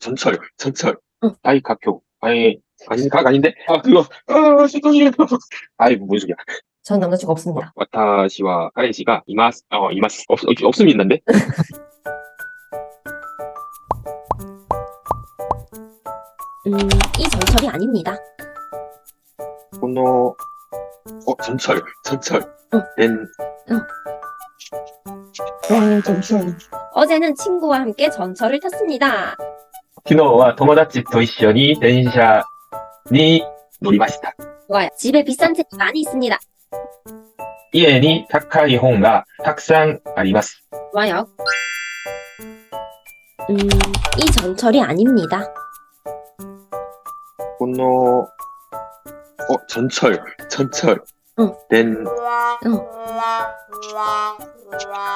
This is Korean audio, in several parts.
전철, 전철. 응. 아이, 각교. 아이, 아니, 각 아닌데? 아, 그거. 아, 신동이에요. 아이, 뭔 소리야. 전 남자친구 없습니다. 와타시와 카레시가 이마스, 어, 이마스. 없, 없, 없습니다인데? 음, 이 전철이 아닙니다. 오노, 어, 전철, 전철. 응. 어, 응. 아, 전철. 어제는 친구와 함께 전철을 탔습니다. 昨日は友達と一緒に電車に乗りました。 좋아요. 집에 비싼 책이 많이 있습니다. 家に高い本がたくさんあります。 좋아요. 음, 이 전철이 아닙니다. この、어, 전철, 전철. 응. 된,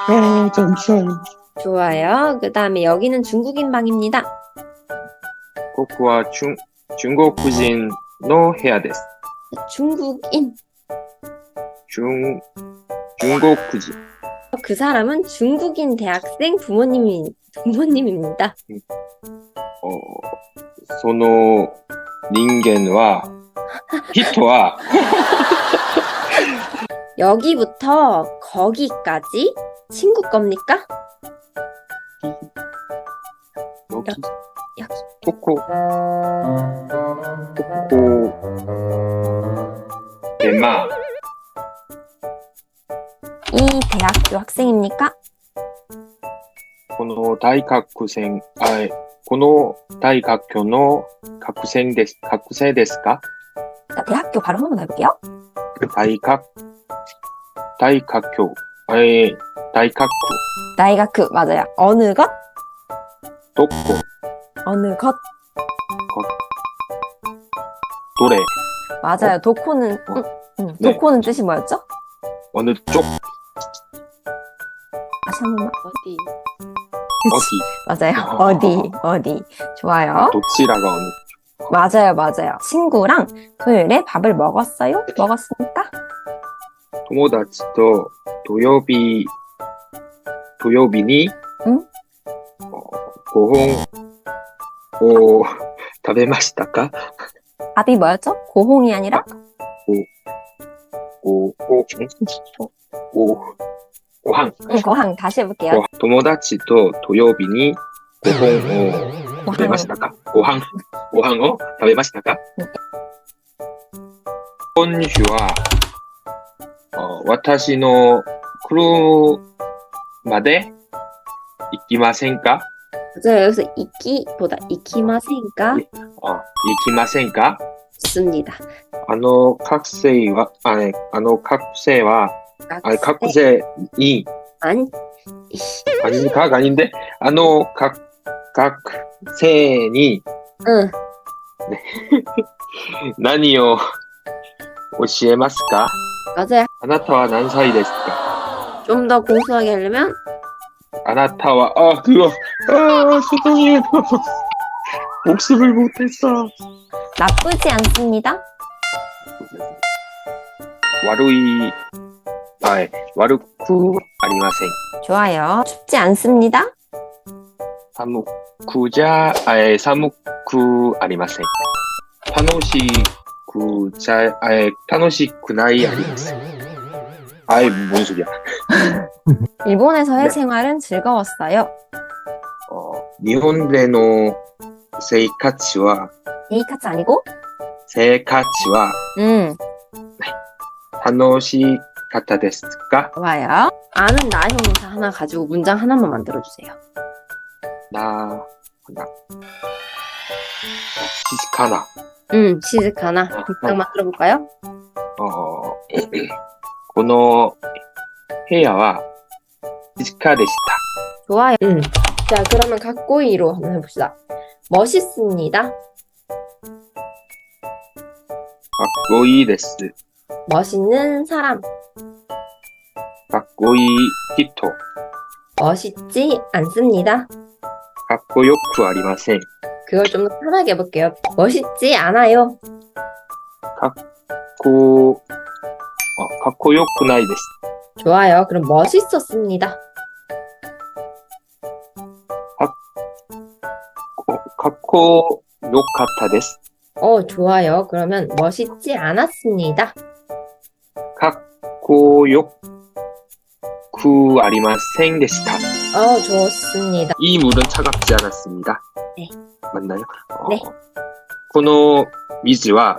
아, 전철. 좋아요. 그 다음에 여기는 중국인 방입니다. ここは中、中国人の部屋です。 중국인. 중, 중국人。 그 사람은 중국인 대학생 부모님이, 부모님입니다. おその人間は、人は、 여기부터 거기까지 친구 겁니까? 여기、 여기. ここ、ここ、で、まあ、 이 대학교 학생입니까? この大学生、あえこの大学の学生です、学生ですか 자, 대학교 바로 한 번 해볼게요. 大学、大学、えー、大学、 나이가크 맞아요. 어느 것? どこ、 어느 것. 것. 노래. 맞아요. 어? 도코는 어? 응, 네. 도코는 뜻이 뭐였죠? 어느 쪽? 다시 한 번만. 어디? 어디? 맞아요. 어. 어디 어디. 좋아요. 아, 도치라가 어느 맞아요, 맞아요. 친구랑 토요일에 밥을 먹었어요? 먹었습니까? 토모다치도 도요비 도요비니 응? 어, 고홍 を食べましたか 밥이 뭐였죠? 고홍이 아니라 ご、ご、ご、ご飯。 응, 고항 다시 해볼게요. ご友達と土曜日にご本を食べましたかご飯、ご飯を食べましたか今週は、あ私の車で行きませんか 맞아요. 여기서 이기보다 이키마센가 あ行きませんか 좋습니다. あの学生は、あねあの学生は、あ学生に、 아니 アニカがいいんで、あの学学生に 응 何を教えますか 맞아요. あなたは何歳ですか 좀 더 공수하게 하려면 아나타와 아 그거 아 죄송해요 복습을 못했어 나쁘지 않습니다. 와루이 아 예. 와루쿠 안녕하세요 좋아요. 춥지 않습니다. 사무쿠자 아예 사무쿠 아니마세 타노시 구자 아예 타노시 군나이 아니마세 아이, 뭔 소리야. 일본에서의 네. 생활은 즐거웠어요. 어, 日本での生活は、 데이카츠 아니고? 生活は 음, 楽しかったですか 좋아요. 아는 나 형용사 하나 가지고 문장 하나만 만들어주세요. 나, 나, 시식하나. 음, 시즈카나. 문장 만들어볼까요? 어, この部屋は静かでした。 좋아요. 음. 자, 그러면 각고이로 한번 해봅시다. 멋있습니다. かっこいいです。 멋있는 사람. かっこいい人。 멋있지 않습니다. かっこよくありません。 그걸 좀 더 편하게 해볼게요. 멋있지 않아요. こう、 あ、かっこよくないです。 좋아요. 그럼 멋있었습니다. こか かっこよかったです。 어, 좋아요. 그러면 멋있지 않았습니다. かっこよくありませんでした. 어, 좋습니다. 이 물은 차갑지 않았습니다. 네. 맞나요? 어, 네. この水は、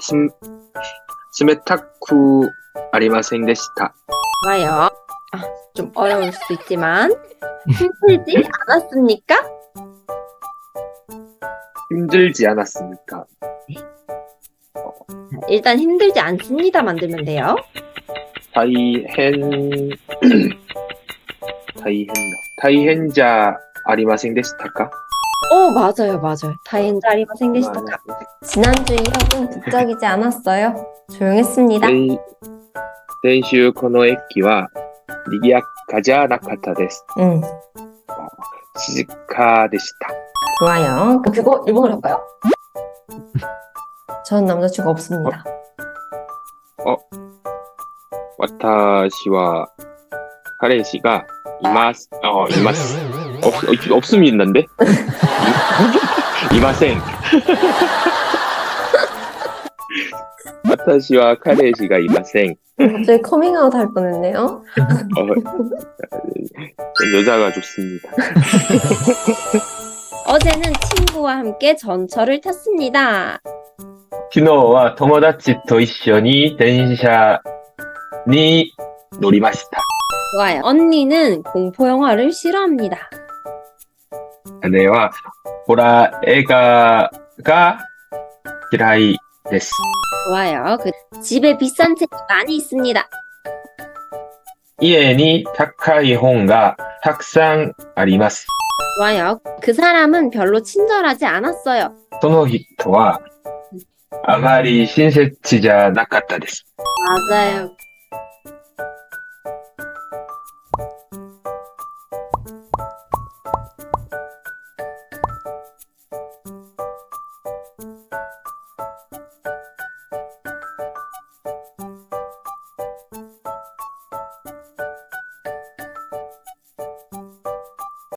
ち 스메타쿠 아리마생 데시타. 좋아요. 아, 좀 어려울 수도 있지만 힘들지 않았습니까? 힘들지 않았습니까? 네. 일단 힘들지 않습니다 만들면 돼요. 다이헨 다이헨 다이헨자 아리마생 데시타까? 어, 맞아요, 맞아요. 다행자리가 생기시다가 지난주 이야기는 북적이지 않았어요. 조용했습니다. 先先週この駅は賑やかじゃなかったです。 응, 静かでした。 좋아요. 그- 그거 일본어로 할까요? 전 남자친구 없습니다. 私は彼氏がいます。あ、います。없, 없음 있는데? いません。私は彼氏がいません。 갑자기 커밍아웃 할 뻔했네요. 어, 여자가 좋습니다. 어제는 친구와 함께 전철을 탔습니다. 昨日は友達と一緒に電車に乗りました。 좋아요. 언니는 공포 영화를 싫어합니다. 姉はホラー映画が嫌いです。 좋아요. 그 집에 비싼 책이 많이 있습니다. 家に高い本がたくさんあります。 좋아요. 그 사람은 별로 친절하지 않았어요. その人はあまり親切じゃなかったです。 맞아요.